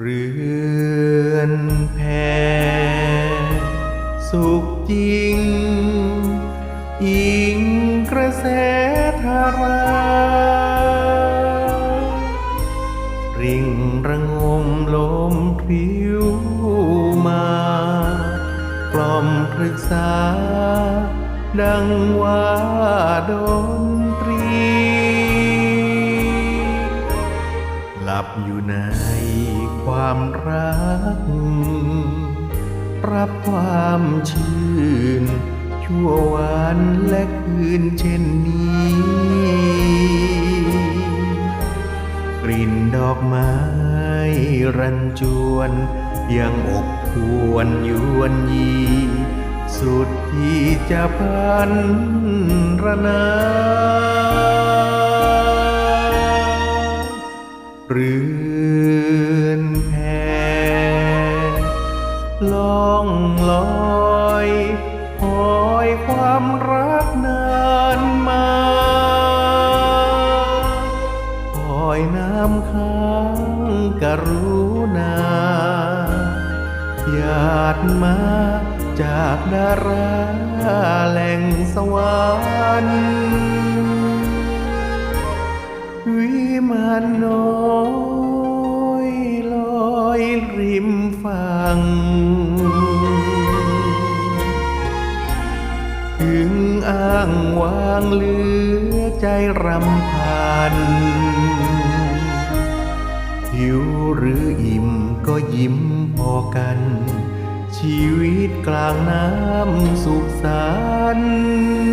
เรือนแพสุขจริง อิงกระแสธาราริ่งระงมลมพิวมา กล่อมปรึกษา ดังว่าดนตรี หลับอยู่ใน ความรัก รับความชื่น ชั่ววันและคืนเช่นนี้ กลิ่นดอกไม้รันจวน ยังอบพวนยวนยีสุดที่จะพันระนา ลอยคอยความรักนานมาคอยน้ำค้างกรุณาหยาดมาจากดาราแหล่งสวรรค์วิมานน้อยลอยริมฝั่งางวางเหลือใจรำพัน หิวหรืออิ่มก็ยิ้มพอกัน ชีวิตกลางน้ำสุขสันต์